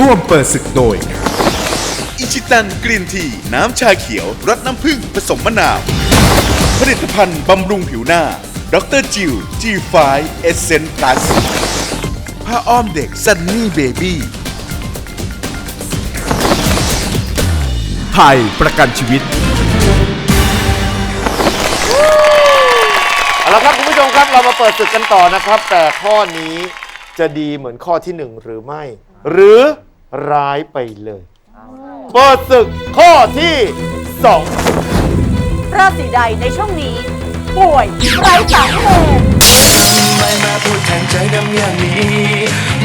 ร่วมเปิดศึกโดย อิชิตันกรีนที น้ำชาเขียวรสน้ำผึ้งผสมมะนาว ผลิตภัณฑ์บำรุงผิวหน้าดรจิว G5 เอเซนต์พลัสผ้าอ้อมเด็กซันนี่เบบี้ไทยประกันชีวิต เอาละครับคุณผู้ชมครับเรามาเปิดศึกกันต่อนะครับ แต่ข้อนี้จะดีเหมือนข้อที่หนึ่งหรือไม่ หรือร้ายไปเลย เปิดศึกข้อที่สองราศีใดในช่วงนี้ ป่วยไร้สาเหตุไม่มาพูดแทนใจดำอย่างนี้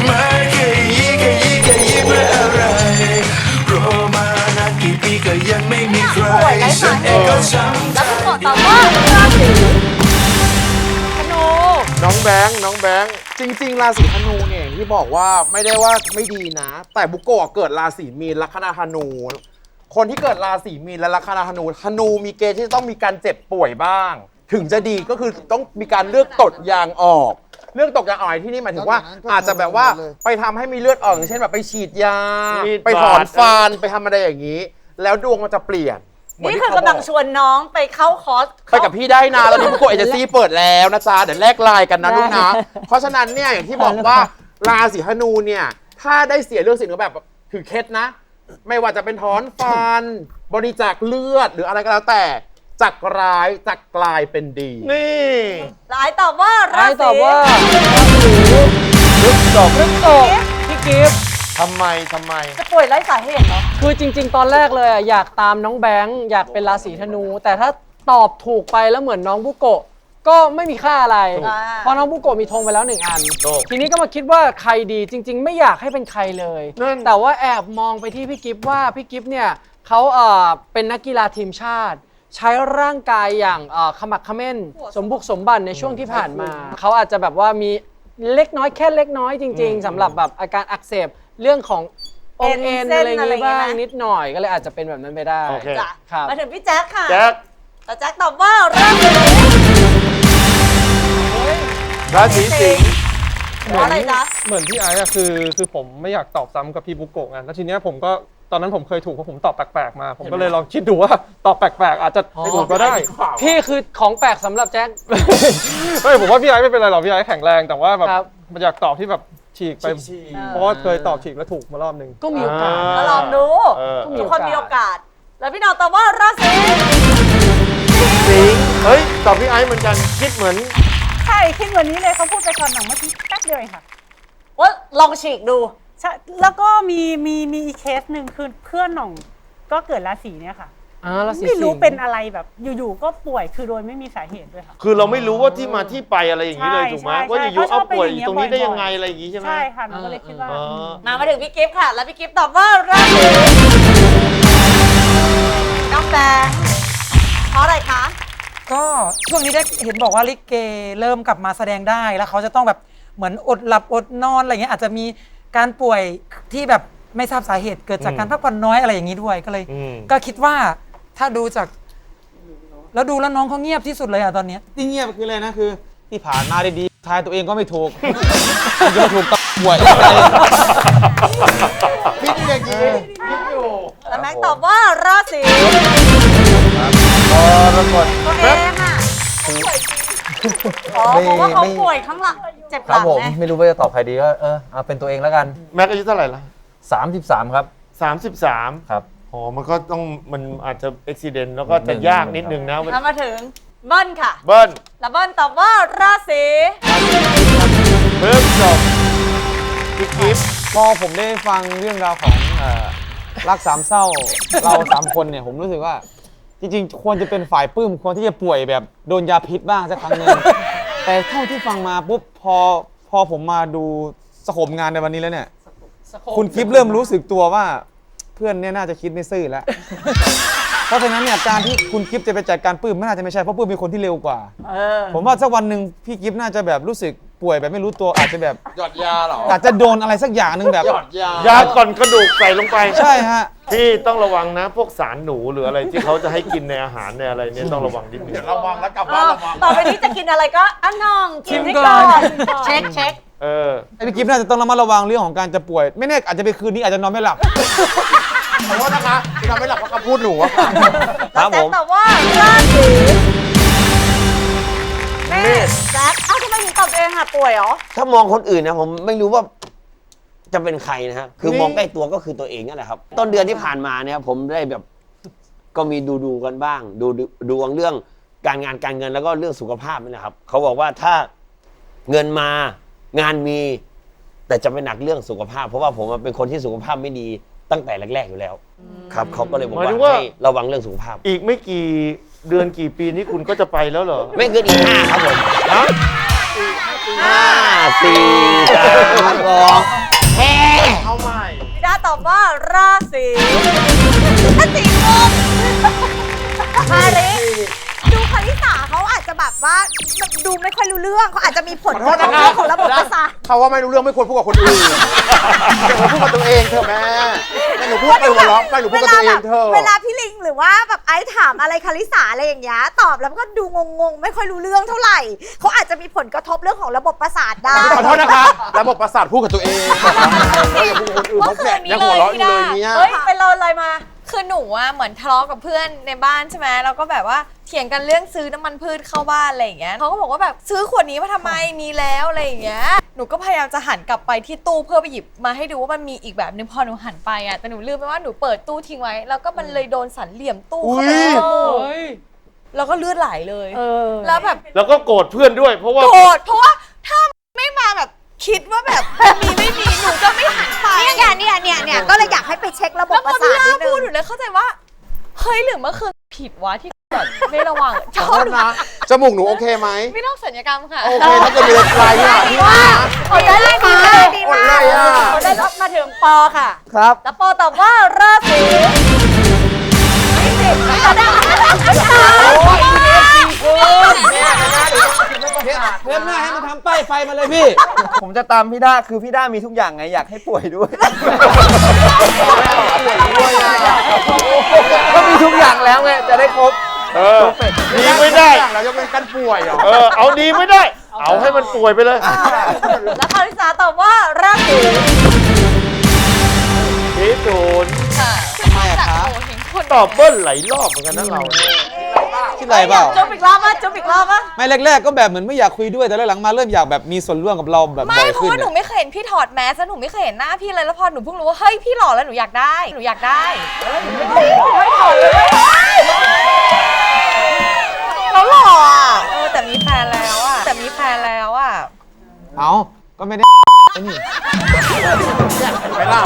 ไม่เคยยี่เคยยี่เคยยี่เมื่ออะไรรอมานานกี่ปีก็ยังไม่มีใครป่วยไร้สาฉันเหเองก็ตุช้ำแล้วพี่หมอตอบว่าราศีธนูน้องแบงค์น้องแบงค์ จริงๆ ราศีธนูเนี่ยอย่างที่บอกว่าไม่ได้ว่าไม่ดีนะ แต่บุโกะเกิดราศีมีนลัคนาธนู คนที่เกิดราศีมีนและลัคนาธนูธนูมีเกณฑ์ที่จะต้องมีการเจ็บป่วยบ้าง ถึงจะดีก็คือต้องมีการเลือกตดยางออก เลือกตดยางออกในที่นี่หมายถึงว่า อาจจะแบบว่าไปทำให้มีเลือดออกอย่างเช่นแบบไปฉีดยามีดไปถอนบาดฟันไปทำอะไรอย่างนี้ แล้วดวงมันจะเปลี่ยน เหมืนนี่ที่คือเขากำลังบชวนน้องไปเข้าคอร์สไปกับพี่ได้นะตอนนี้บุโกะเอเจนซี่เปิดแล้วนะจ๊ะเดี๋ยวแลกไลน์กันนะลูกนะ เพราะฉะนั้นเนี่ยอย่างที่บอกว่าราศีธนูเนี่ย ถ้าได้เสียเรื่องสิ่งแบบถือเคล็ดนะ ไม่ว่าจะเป็นถอนฟัน บริจาคเลือดหรืออะไรก็แล้วแต่จากร้ายจะกลายเป็นดี นี่ หลายตอบว่าราไอ้ศีตอบว่าลึกตกลึกตกพี่กิฟต์ ทำไมทำไม จะป่วยไร้สาเหตุเหรอ คือจริง ๆ ตอนแรกเลยอะอยากตามน้องแบงค์อยากเป็นราศีธนู แต่ถ้าตอบถูกไปแล้วเหมือนน้องบุโกะก็ไม่มีค่าอะไรอ่าเพราะน้องบุโกะมีธงไปแล้วหนึ่งอัน ถูกทีนี้ก็มาคิดว่าใครดีจริง ๆ ไม่อยากให้เป็นใครเลย นั่น แต่ว่าแอบมองไปที่พี่กิฟต์ว่าพี่กิฟต์เนี่ยเขาเอ่อเป็นนักกีฬาทีมชาติ ใช้ร่างกายอย่างเอ่อขมักเขม้น สมบุกสมบันในช่วงที่ผ่านมา เขาอาจจะแบบว่ามีเล็กน้อยแค่เล็กน้อยจริง ๆสำหรับแบบอาการอักเสบ เรื่องขององค์เอ็นเส้นอะไรอย่างอะไรงี้บ้างอย่างงี้ไหม นิดหน่อยก็เลยอาจจะเป็นแบบนั้นไปได้ โอเค จ้ะครับ มาถึงพี่แจ๊คค่ะแจ็คแต่แจ๊คตอบว่าราศีราศีสิงห์เพราะอะไรจ๊ะเหมือนพี่ไอ้อะคือคือผมไม่อยากตอบซ้ำกับพี่บุโกะไงแล้วทีเนี้ยผมก็ตอนนั้นผมเคยถูกเพราะผมตอบแปลกๆมา ผมก็เลยลองคิดดูว่าตอบแปลกๆ อาจจะถูกก็ได้พี่คือของแปลกสำหรับแจ็คไม่ผมว่าพี่ไอ้ไม่เป็นไรหรอกพี่ไอ้แข็งแรงแต่ว่าแบบครับ มันอยากตอบที่แบบ ฉีกไปเพราะว่าเคยตอบฉีกแล้วถูกมารอบหนึ่ง ก็มีโอกาสมาลองดูเออ ทุกคนมีโอกาส แล้วพี่น้องตอบว่าราศีสิงห์เฮ้ยตอบพี่ไอ้เหมือนกันคิดเหมือน ใช่คิดวันนี้เลยเขาพูดไปก่อนหนังเมื่อกี้แป๊บเดียวเองค่ะว่าลองฉีกดู ใช่แล้วก็มีมีมีอีกเคสหนึ่งคือเพื่อนหน่องก็เกิดราศีเนี่ยค่ะ อ่าราศีไม่รู้สิงห์เป็นอะไรแบบ อยู่ๆก็ป่วยคือโดยไม่มีสาเหตุด้วยค่ะ คือเราไม่รู้ว่าที่มาที่ไปอะไรอย่างนี้เลยใช่ถูกไหมใช่ว่าอยู่ๆเขาชเอาอบเป็นป่วยอย่างอเงี้ยู่ยตรงนี้ได้บ่อยๆยังไงอะไรอย่างนี้ใช่ไหมใช่ค่ะหนูก็เลยคิดว่า อ๋อมามาถึงพี่กิฟต์ค่ะ แล้วพี่กิฟต์ตอบว่าราศีน้องแบงค์เพราะอะไรคะก็ช่วงนี้ได้เห็นบอกว่าลิเกเริ่มกลับมาแสดงได้แล้วเขาจะต้องแบบเหมือนอดหลับอดนอนอะไรเงี้ยอาจจะมีการป่วยที่แบบไม่ทราบสาเหตุเกิดจากการพักผ่อนน้อยอะไรอย่างนี้ด้วยก็เลย อืม ก็คิดว่า ถ้าดูจาก แล้วดูแล้วน้องเขาเงียบที่สุดเลยอะตอนเนี้ยที่เงียบคืออะไรนะคือ ที่ผ่านมาได้ดีทายตัวเองก็ไม่ถูกจะมาถูกตป่วยอะไรคิดอย่างนี้คิดอยู่แล้วแม็กตอบว่าราศีกรกฎตัวเองอะอ๋อเพราะว่าเขาป่วยข้างหลังเจ็บหครัลับงผมไงไม่รู้ว่าจะตอบใครดีก็เออเอาเป็นตัวเองแล้วกัน แม็กอายุเท่าไหร่ละ33 ครับสามสิบสามครับ อ๋อมันก็ต้องมันอาจจะอุบิเหตุแล้วก็จะยากนิดนึงนะ แล้วมาถึงเบิ้ลค่ะ เบิ้ลแล้วเบิ้ลตอบว่าราศีเพิ่มจบพี่กิฟต์พอผมได้ฟังเรื่องราวของเอ่อรักสามเศร้า เราสามคนเนี่ยผมรู้สึกว่า จริงๆ ควรจะเป็นฝ่ายปลื้มควรที่จะป่วยแบบโดนยาพิษบ้างสักครั้งหนึ่ง แต่เท่าที่ฟังมาปุ๊บพอพอผมมาดูสโคปงานในวันนี้แล้วเนี่ย คุณกิฟเริ่มรู้สึกตัวว่า เพื่อนเนี่ยน่าจะคิดไม่ซื่อแล้ว เพราะฉะนั้นเนี่ยการที่คุณกิฟจะไปจัดการปื้มไม่น่าจะไม่ใช่เพราะปื้มเป็นคนที่เร็วกว่า เออ ผมว่าสักวันหนึ่งพี่กิฟน่าจะแบบรู้สึกป่วยแบบไม่รู้ตัวอาจจะแบบ หยอดยาเหรออาจจะโดนอะไรสักอย่างหนึ่งแบบ หยอดยา ยาก่อนกระดูกใส่ลงไปใช่ฮะที่ต้องระวังนะ พวกสารหนูหรืออะไรที่เขาจะให้กินในอาหารในอะไรเนี่ยต้องระวังนิดนึง ระวังแล้วกลับเออต่อไปนี้จะกินอะไรก็อันน้องชิมให้ก่อน เช็คเช็ค เออไอ้พี่กิฟต์น่าจะต้องระมัดระวังเรื่องของการจะป่วย ไม่แน่อาจจะเป็นคืนนี้อาจจะนอนไม่หลับ ขอโทษนะคะที่ทำให้หลับเพราะคำพูดหนูอะแล้วแจ็คตอบว่าราศีเมษแจ็คเอ้าทำไมถึงตอบเองอะป่วยเหรอ ถ้ามองคนอื่นนะผมไม่รู้ว่าจะเป็นใครนะฮะ คือมองใกล้ตัวก็คือตัวเองนั่นแหละครับ ต้นเดือนที่ผ่านมาเนี่ยผมได้แบบ ก็มีดูดูๆกันบ้าง ดูดูดวงเรื่องการงานการเงินแล้วก็เรื่องสุขภาพนี่แหละครับ เขาบอกว่าถ้าเงินมา งานมี แต่จะไม่หนักเรื่องสุขภาพ เพราะว่าผมเป็นคนที่สุขภาพไม่ดีตั้งแต่แรก ๆอยู่แล้ว ครับเขาก็เลยบอกหมายว่าถึงว่าให้ระวังเรื่องสุขภาพ อีกไม่กี่เดือนกี่ปีนี้คุณก็จะไปแล้วเหรอ ไม่เกินอีกห้าครับผมฮะห้าสี่สามสองแฮ่เอาใหม่พี่ดาตอบว่าราศีราศีกุมมาลิ แบบว่าดูไม่ค่อยรู้เรื่องเขาอาจจะมีผลขอโทษนะครับของระบบประสาท เขาว่าไม่รู้เรื่องไม่ควรพูดกับคนอื่นเดี๋ยวผมพูดกับตัวเองเถอะแม่แม่หนูพูดไปหัวเราะไปหนูพูดกับตัวเองเถอะเวลาพี่ลิงหรือว่าแบบไอ้ถามอะไรคาริสาอะไรอย่างเงี้ยตอบแล้วก็ดูงงๆ ไม่ค่อยรู้เรื่องเท่าไหร่เขาอาจจะมีผลกระทบเรื่องของระบบประสาทได้ ขอโทษนะคะระบบประสาทพูดกับตัวเองแล้วอย่าพูดกับคนอื่นเขาแบบยังหัวเราะอยู่เลยเนี่ย เฮ้ย ไปเลยอะไรมา คือหนูอะเหมือนทะเลาะกับเพื่อนในบ้านใช่ไหมแล้วก็แบบว่าเถียงกันเรื่องซื้อน้ำมันพืชเข้าบ้านอะไรอย่างเงี้ยเขาก็บอกว่าแบบซื้อขวดนี้มาทำไมมีแล้วอะไรอย่างเงี้ยหนูก็พยายามจะหันกลับไปที่ตู้เพื่อไปหยิบมาให้ดูว่ามันมีอีกแบบนึงพอหนูหันไปอะแต่หนูลืมไปว่าหนูเปิดตู้ทิ้งไว้ แล้วก็มันเลยโดนสันเหลี่ยมตู้เข้าไปในจมูกแล้วก็เลือดไหลเลยแล้วแบบแล้วก็โกรธเพื่อนด้วย เพราะว่า โกรธเพราะว่าถ้าไม่มาแบบ คิดว่าแบบมีไม่มีหนูจะไม่หันไปเนี่ยเนี่ยเนี่ยเนี่ยก็เลยอยากให้ไปเช็คระบบแล้วปพอระพี่สาทล่านิดนึพูดงหนูเลยเข้าใจว่า เฮ้ยหรือเมื่อคืนผิดวะที่แบบไม่ระวังขอโทษนะจมูกหนูโอเคไหมไม่ต้องสัญญกรรมค่ะ โอเคถ้าเกิดมีอะไรคลายเนี่ยพี่นะ อดได้เลยดีมากดีอดมากเลยอะอดได้รับมาถึงปอค่ะ ครับ แล้วปอตอบว่าราศีไม่ผิดไม่ได้ ไม่ใช่เทปหน้าให้มันทำป้ายไฟมาเลยพี่ ผมจะตามพี่ด้าคือพี่ด้ามีทุกอย่างไงอยากให้ป่วยด้วยก็มีทุกอย่างแล้วไงจะได้ครบเออดีไม่ได้เราจะเป็นกันป่วยเหรอเออเอาดีไม่ได้ เอาให้มันป่วยไปเลยแล้วคาริสาตอบว่าราศีพี่จูนค่ะไมอะครับตอบเบิ้ลหลายรอบเหมือนกันนะเรา คิดอะไรเปล่า จุ๊บอีกรอบป่ะจุ๊บอีกรอบป่ะไม่แรกๆ ก็แบบเหมือนไม่อยากคุยด้วยแต่หลังๆมาเริ่มอยากแบบมีส่วนร่วมกับเราแบบไม่บ่อยเพราะขึ้นว่าหนูอะไม่เคยเห็นพี่ถอดแมสแล้วหนูไม่เคยเห็นหน้าพี่เลยแล้วพอหนูเพิ่งรู้ว่าเฮ้ยพี่หล่อแล้วหนูอยากได้หนูอยากได้ไม่ถอดเลยแล้วหล่ออะเออแต่มีแฟนแล้วอะแต่มีแฟนแล้วอะเอาก็ไม่ได้ไอ้นี่ไปล่ะ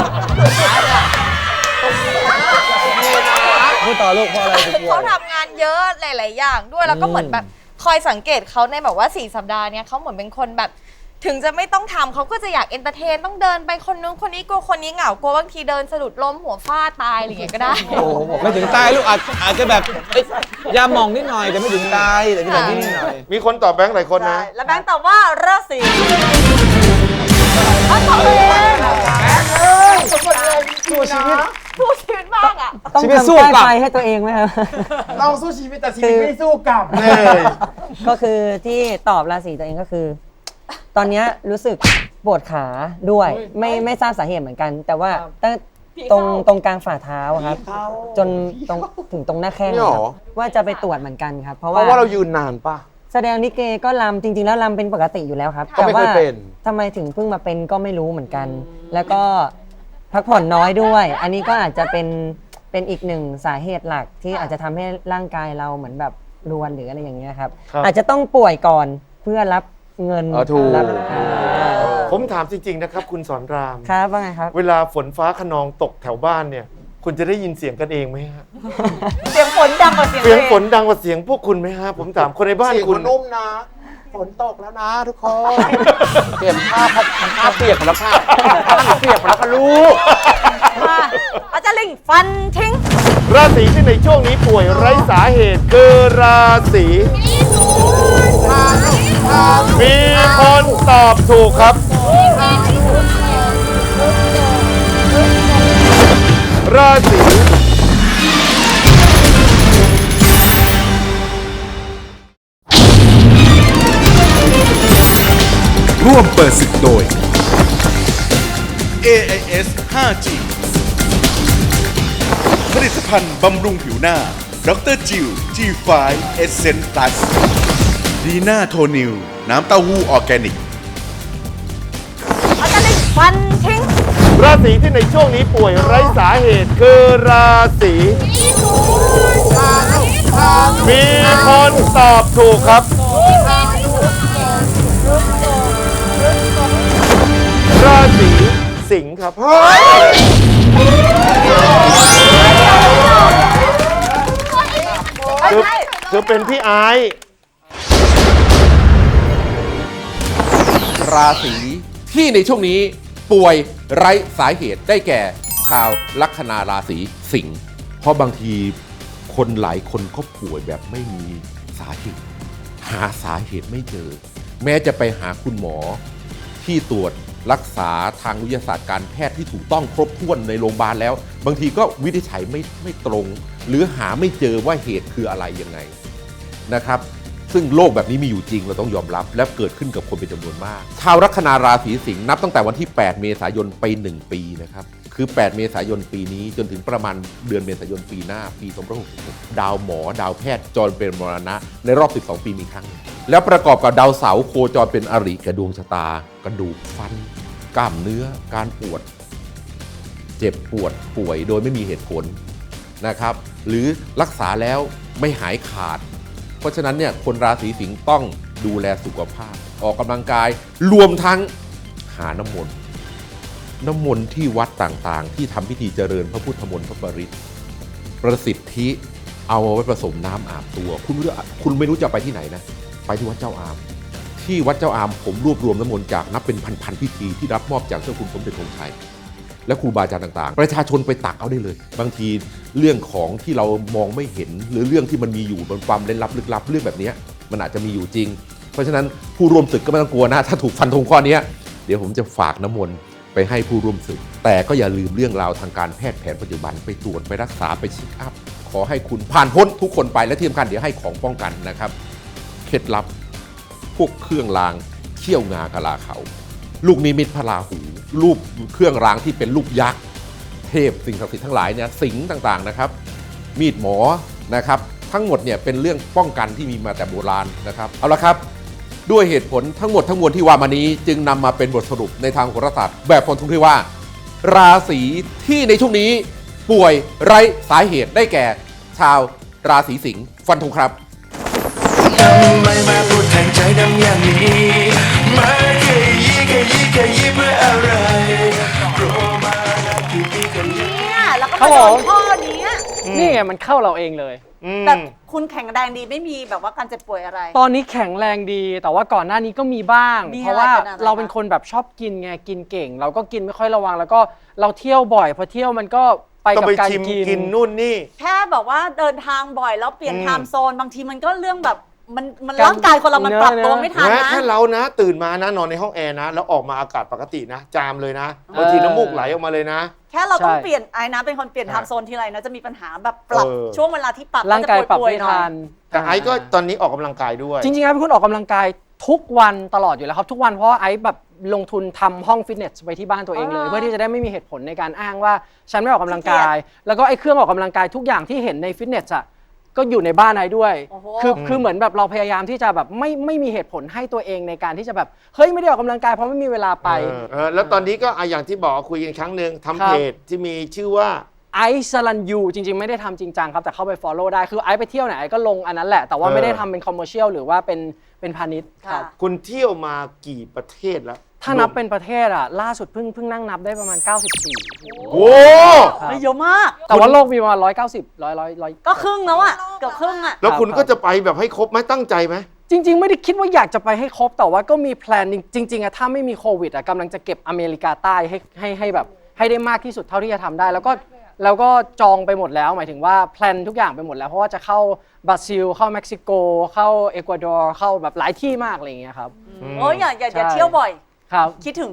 พูด ต่อลูกเพราะอะไรถึงกลัวเขาทำงานเยอะหลาย ๆ อย่างด้วยแล้วก็เหมือนแบบคอยสังเกตเขาในแบบว่าสี่สัปดาห์เนี้ยเขาเหมือนเป็นคนแบบ ถึงจะไม่ต้องทำเขาก็จะอยากเอนเตอร์เทนต้องเดินไปคนนู้นคนนี้กลัวคนนี้เหงากลัวบางทีเดินสะดุดล้มหัวฟาดตายอะไรอย่างเงี้ยก็ได้ โอ้โหไม่ถึงตายลูกอาจอาจจะแบบเอ้ยยาหมองนิดหน่อยแต่ไม่ถึงตายแต่ที่แบบนี้นิดหน่อย มีคนตอบแบงค์หลายคนนะ แล้วแบงค์ตอบว่าราศีเอาตอบเอง สู้ชีวิต สู้ชีวิตมากอะ ต้องชีวิตทำสู้แก้กลับ ไฟให้ตัวเองไหมครับ เราสู้ชีวิตแต่ชีวิตไม่สู้กลับเลย ก็คือที่ตอบราศีตัวเองก็คือ ตอนเนี้ยรู้สึกปวดขาด้วยไม่ไม่ทราบสาเหตุเหมือนกัน แต่ว่าตั้งตรงตรงกลางฝ่าเท้าอะครับ จนตรงถึงตรงหน้าแข้งนี่หรอ ครับว่าจะไปตรวจเหมือนกันครับ เพราะเพว่าราะว่าเรายืนนานป่ะแสดงลิเกก็ลำจริง ๆ แล้วลำเป็นปกติอยู่แล้วครับก็ไม่เคยแต่ว่าเป็น ทำไมถึงเพิ่งมาเป็นก็ไม่รู้เหมือนกัน แล้วก็ พักผ่อนน้อยด้วย อันนี้ก็อาจจะเป็นเป็นอีกหนึ่งสาเหตุหลักที่อาจจะทำให้ร่างกายเราเหมือนแบบรวนหรืออะไรอย่างเงี้ยครับ ครับ อาจจะต้องป่วยก่อนเพื่อรับเงินอ๋อถูก รับอ่าผมถามจริง ๆ นะครับ คุณสอนราม ครับว่าไงครับ เวลาฝนฟ้าขนองตกแถวบ้านเนี่ย คุณจะได้ยินเสียงกันเองไหมฮะเสียงฝนดังกว่าเสียงเสียงเพลฝนดังกว่าเสียงพวกคุณไหมฮะ ผมถามคนในบ้านคุณนุ่มนะ ฝนตกแล้วนะทุกคนเปลี่ยนผ้าพัดผ้าเปียกหมดแล้วค่ะผ้าหนูเปียกหมดแล้วค่ะลูกมาอาจารย์ลิงฟันทิ้ง ราศีที่ในช่วงนี้ป่วยไร้สาเหตุคือราศีมีคนตอบถูกครับ ราศี มเปิดศึกโดย AIS 5G ผลิตภัณฑ์บำรุงผิวหน้าดรจิว G5 Essence Plus ดีน่าโทนิว น้ำเต้าหู้ออร์แกนิกออร์แกนิกฟันทิ้งราศีที่ในช่วงนี้ป่วยไร้สาเหตุคือราศีมีคนตอบถูกครับร สิงห์ครับ คือคือเป็นพี่ไอซ์ราศีที่ในช่วงนี้ป่วยไร้สาเหตุได้แก่ ชาวลัคนาราศีสิงห์เพราะบางทีคนหลายคนเขาป่วยแบบไม่มีสาเหตุ หาสาเหตุไม่เจอ แม้จะไปหาคุณหมอที่ตรวจ รักษาทางวิทยาศาสตร์การแพทย์ที่ถูกต้องครบถ้วนในโรงพยาบาลแล้ว บางทีก็วินิจฉัยไม่ไม่ตรง หรือหาไม่เจอว่าเหตุคืออะไรยังไงนะครับ ซึ่งโลกแบบนี้มีอยู่จริงเราต้องยอมรับ และเกิดขึ้นกับคนเป็นจำนวนมาก ชาวลัคนาราศีสิงห์นับตั้งแต่วันที่ 8 เมษายนไป 1 ปีนะครับคือ 8 เมษายนปีนี้จนถึงประมาณเดือนเมษายนปีหน้า ปี2566ดาวหมอ ดาวแพทย์จรเป็นมรณะ ในรอบ 12 ปีมีครั้ง แล้วประกอบกับดาวเสาโคจรเป็นอริกับดวงชะตากระดูกฟัน กล้ามเนื้อการปวด เจ็บปวดป่วยโดยไม่มีเหตุผลนะครับ หรือรักษาแล้วไม่หายขาด เพราะฉะนั้นเนี่ยคนราศีสิงห์ต้องดูแลสุขภาพ ออกกำลังกายรวมทั้งหาน้ำมนต์น้ำมนต์ที่วัดต่างๆ ที่ทำพิธีเจริญพระพุทธมนต์พระปริตประสิทธิเอาไว้ผสมน้ำอาบตัว คุณไม่รู้คุณไม่รู้จะไปที่ไหนนะ ไปที่วัดเจ้าอาม ที่วัดเจ้าอามผมรวบรวมน้ำมนต์จากนับเป็นพันๆพิธีที่รับมอบจากเจ้าคุณสมเด็จธงชัยและครูบาอาจารย์ต่างๆ ประชาชนไปตักเอาได้เลย บางทีเรื่องของที่เรามองไม่เห็น หรือเรื่องที่มันมีอยู่บนความเล่นลับลึกลับเรื่องแบบนี้มันอาจจะมีอยู่จริง เพราะฉะนั้นผู้ร่วมศึกก็ไม่ต้องกลัวนะ ถ้าถูกฟันธงข้อนี้เดี๋ยวผมจะฝากน้ำมนต์ไปให้ผู้ร่วมศึก แต่ก็อย่าลืมเรื่องราวทางการแพทย์แผนปัจจุบันไปตรวจไปรักษาไปเช็คอัพขอให้คุณผ่านพ้นทุกคนไปและที่สำคัญเดี๋ยวให้ของป้องกันนะครับ เคล็ดลับ พวกเครื่องรางเขี้ยวงากะลาเขา ลูกนิมิตพระราหู รูปเครื่องรางที่เป็นรูปยักษ์เทพสิ่งศักดิ์สิทธิ์ทั้งหลายเนี่ยสิงต่างๆนะครับ มีดหมอนะครับ ทั้งหมดเนี่ยเป็นเรื่องป้องกันที่มีมาแต่โบราณนะครับเอาละครับด้วยเหตุผลทั้งหมดทั้งมวลที่ว่ามานี้ จึงนำมาเป็นบทสรุปในทางโหราศาสตร์แบบฟันธงที่ว่า ราศีที่ในช่วงนี้ป่วยไร้สาเหตุได้แก่ ชาวราศีสิงห์ฟันธงครับำไมมาพูดแทงใจดำอย่างนี้มาแค่ยี่แค่ยี่แค่ยี่เพื่ออะไรโรมานากี่ปีกันยี่เนี่ยแล้วก็ไปโดนมข้อนี้นี่ไงมันเข้าเราเองเลยแต่คุณแข็งแรงดีไม่มีแบบว่าการเจ็บป่วยอะไร ตอนนี้แข็งแรงดี แต่ว่าก่อนหน้านี้ก็มีบ้าง มีเพราะว่าเป็นอะไร เราเป็นคนแบบชอบกินไงกินเก่ง เราก็กินไม่ค่อยระวัง แล้วก็เราเที่ยวบ่อยพอเที่ยวมันก็ไปต้องกับไปการชิมกินกินนู่นนี่ แค่แบบว่าเดินทางบ่อยแล้วเปลี่ยนอืม ไทม์โซนบางทีมันก็เรื่องแบบ มันมันการร่างกายคนเรามันเนอะปรับตัวเนอะไม่ทันแม้นะแค่เรานะ ตื่นมานะนอนในห้องแอร์นะ แล้วออกมาอากาศปกตินะ จามเลยนะบางทีน้ำมูกไหลออกมาเลยนะ แค่เราต้องใช่ เปลี่ยนไอ้นะ เป็นคนเปลี่ยนไทม์โซนทีไรนะจะมีปัญหาแบบปรับเออ ช่วงเวลาที่ปรับร่างกายปรับจะวไม่ๆหน่อยทันแต่ไอ้ก็ตอนนี้ออกกำลังกายด้วย จริงๆไอ้เป็นคนออกกำลังกายทุกวันตลอดอยู่แล้วครับ ทุกวันเพราะว่าไอ้แบบลงทุนทำห้องฟิตเนสไว้ที่บ้านตัวเองเลยอ๋อเพื่อที่จะได้ไม่มีเหตุผลในการอ้างว่าฉันไม่ออกกำลังกาย แล้วก็ไอ้เครื่องออกกำลังกายทุกอย่างที่เห็นในฟิตเนสอะ ก็อยู่ในบ้านไอ้ด้วย โอ้โห คือคือเหมือนแบบเราพยายามที่จะแบบไม่ไม่มีเหตุผลให้ตัวเองในการที่จะแบบเฮ้ยไม่ได้ออกกำลังกายเพราะไม่มีเวลาไป เออเออแล้วตอนนี้ก็อะอย่างที่บอกคุยกันครั้งหนึ่งทำครับ เพจที่มีชื่อว่า ไอซ์สลันยูจริง ๆ ไม่ได้ทำจริงจังครับ แต่เข้าไป follow ได้คือไอซ์ไปเที่ยวไหนไอซ์ก็ลงอันนั้นแหละ แต่ว่าเออ ไม่ได้ทำเป็นคอมเมอร์เชียลหรือว่าเป็นเป็นพาณิชย์ครับ คุณเที่ยวมากี่ประเทศแล้ว ถ้านับเป็นประเทศอะล่าสุดเพิ่งเพิ่งนั่งนับได้ประมาณ 94 โอ้ครับไม่เยอะมาก แต่ว่าโลกมีประมาณ 190 100 100 100 ก็ครึ่งแล้วอะ เกือบครึ่งอะ แล้วคุณครับก็จะไปแบบให้ครบไหมตั้งใจไหม จริง ๆ ไม่ได้คิดว่าอยากจะไปให้ครบ แต่ว่าก็มีแพลนจริงๆอะถ้าไม่มีโควิดอะกำลังจะเก็บอเมริกาใต้ให้ให้ให้แบบ ให้ได้มากที่สุดเท่าที่จะทำได้ แล้วก็แล้วก็จองไปหมดแล้ว หมายถึงว่าแพลนทุกอย่างไปหมดแล้ว เพราะว่าจะเข้าบราซิล เข้าเม็กซิโก เข้าเอกวาดอร์เข้าแบบหลายที่มากอะไรอย่างเงี้ยครับ โอ้ยอย่าอย่าอย่าใช่ เที่ยวบ่อย ครับ คิดถึง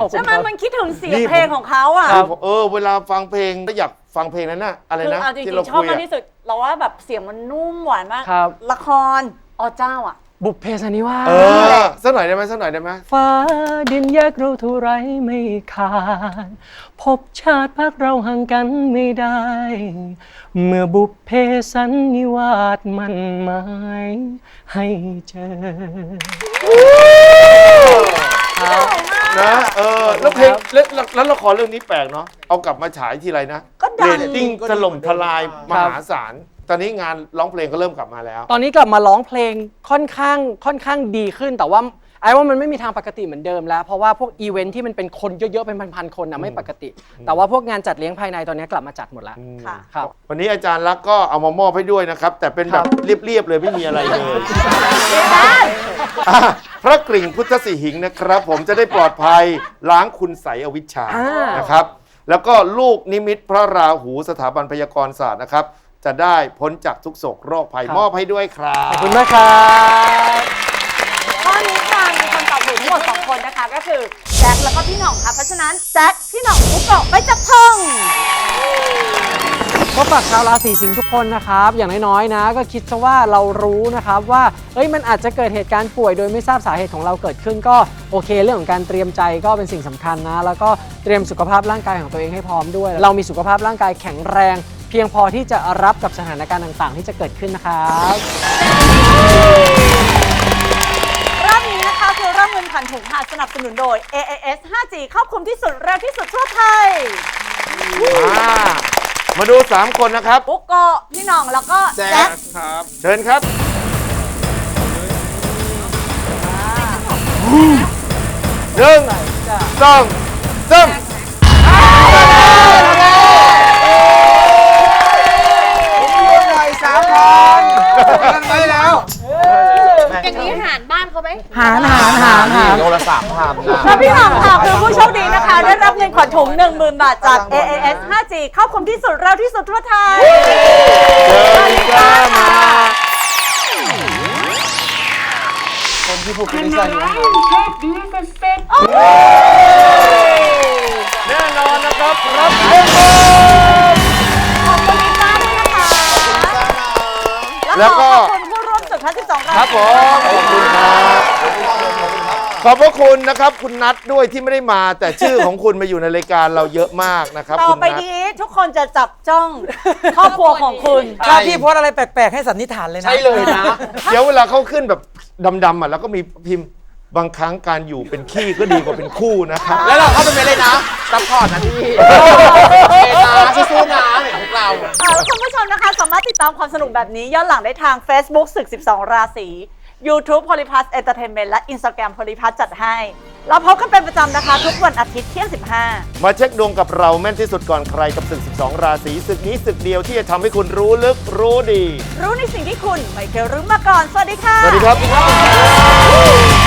ขอบคุณใช่ไหมครับ มันคิดถึงเสียงนี่ เพลงของเขาอะนี่ผมเออ เวลาฟังเพลงก็อยากฟังเพลงนั้นน่ะ อะไรคือนะเอาจริที่งเราๆชอบคุยมากอะที่สุด เราว่าแบบเสียงมันนุ่มหวานมาก ครับ ละครอ๋อเจ้าอะ บุพเพสันนิวาสเออสักหน่อยได้ไหมสักหน่อยได้ไหมฟ้าดินแยกเราเท่าไรไม่ขาด พบชาติพักเราห่างกันไม่ได้ เมื่อบุพเพสันนิวาสมันหมายให้เจอ นะเออแล้วเพลงแล้วแล้วแล้วละครเรื่องนี้แปลกเนาะเอากลับมาฉายทีไรนะก็ดัเรง ตติ้งถล่มทลายมครับหาศาลตอนนี้งานร้องเพลงก็เริ่มกลับมาแล้ว ตอนนี้กลับมาร้องเพลงค่อนข้างค่อนข้างดีขึ้น แต่ว่าไอ้ว่ามันไม่มีทางปกติเหมือนเดิมแล้ว เพราะว่าพวกอีเวนท์ที่มันเป็นคนเยอะๆ เป็นพันๆคนนะไม่ปกติ แต่ว่าพวกงานจัดเลี้ยงภายในตอนนี้กลับมาจัดหมดแล้วค่ะ ครับ วันนี้อาจารย์รักก็เอามามอบให้ด้วยนะครับ แต่เป็นแบบเรียบๆเลยไม่มีอะไรเลยอะ พระกริ่งพุทธสิหิงค์นะครับ ผมจะได้ปลอดภัยล้างคุณใสยอวิชชาอ่าน นะครับ แล้วก็ลูกนิมิตพระราหูสถาบันพยากรศาสตร์นะครับ จะได้พ้นจากทุกโศกโรคภัยมอบให้ด้วยครับ ขอบคุณมากครับ ข้อนี้ค่ะมีคนตอบถูกทั้งหมด 2 คนนะคะ ก็คือ แจ็คแล้วก็พี่หน่องค่ะ เพราะฉะนั้นแจ็คพี่หน่องมุกเกาะไปจับทองก็ฝากชาวราศีสิงห์ทุกคนนะครับ อย่างน้อยๆนะ ก็คิดซะว่าเรารู้นะครับว่าเอ้ยมันอาจจะเกิดเหตุการณ์ป่วยโดยไม่ทราบสาเหตุของเราเกิดขึ้นก็โอเค เรื่องของการเตรียมใจก็เป็นสิ่งสำคัญนะ แล้วก็เตรียมสุขภาพร่างกายของตัวเองให้พร้อมด้วย เรามีสุขภาพร่างกายแข็งแรง เพียงพอที่จะรับกับสถานการณ์ต่างๆ ที่จะเกิดขึ้นนะครับ นผ่านถุงค่ะสนับสนุนโดย AAS 5G ครอบคลุมที่สุดเร็วที่สุดทั่วไทยอ่ามาดู 3 คนนะครับ ปุ๊กโกะพี่หน่องแล้วก็แจ็คครับเชิญครับ หนึ่งสองสามสามพันกันไปแล้ว อย่างนี้หารบ้านเขาไหมหารหารหารหาร โลละสามพันนะและพี่หน่องค่ะคือผู้โชคดีนะคะ ได้รับเงินขวัญถุง10,000 บาทจาก AAS 5G ครอบคมที่สุดเร็วที่สุดทั่วไทยเชิญจ้ามาคนที่ผูกเป็นนิสัยอยู่ข้างหลังแน่นอนนะครับรับเงินขอบคุณลิซ่าด้วยนะคะแล้วก็ขอบคุณ ทั้ง12ราครับผม ขอบคุณครับ ขอบพระคุณนะครับ คุณนัทด้วยที่ไม่ได้มา แต่ชื่อของคุณมาอยู่ในรายการเราเยอะมากนะครับต่อคุณไปนัท นี้ทุกคนจะจับจ้องครอบครัวของคุณ ถ้าพี่โพสต์อะไรแปลก ๆ ให้สันนิษฐานเลยนะ ใช่เลยนะ เดี๋ยวเวลาเขาขึ้นแบบดำๆอะแล้วก็มีพิมพ์บางครั้งการอยู่เป็นขี้ก็ดีกว่าเป็นคู่นะครับ แล้วเราเข้าไปเป็นเลยนะซัพพอร์ตนะพี่เอนะสู้ๆนะเนี่ยพวก เราอ่าแล้วคุณผู้ชมนะคะ สามารถติดตามความสนุกแบบนี้ย้อนหลังได้ทาง Facebook ศึก 12 ราศี YouTube Polyplus Entertainment และ Instagram Polyplus จัดให้ เราพบกันเป็นประจำนะคะ ทุกวันอาทิตย์เที่ยง 15 มาเช็คดวงกับเราแม่นที่สุดก่อนใครกับศึก 12 ราศีศึกนี้ศึกเดียวที่จะทำให้คุณรู้ลึกรู้ดี รู้ในสิ่งที่คุณไม่เคยรู้มาก่อน สวัสดีค่ะ สวัสดีครับ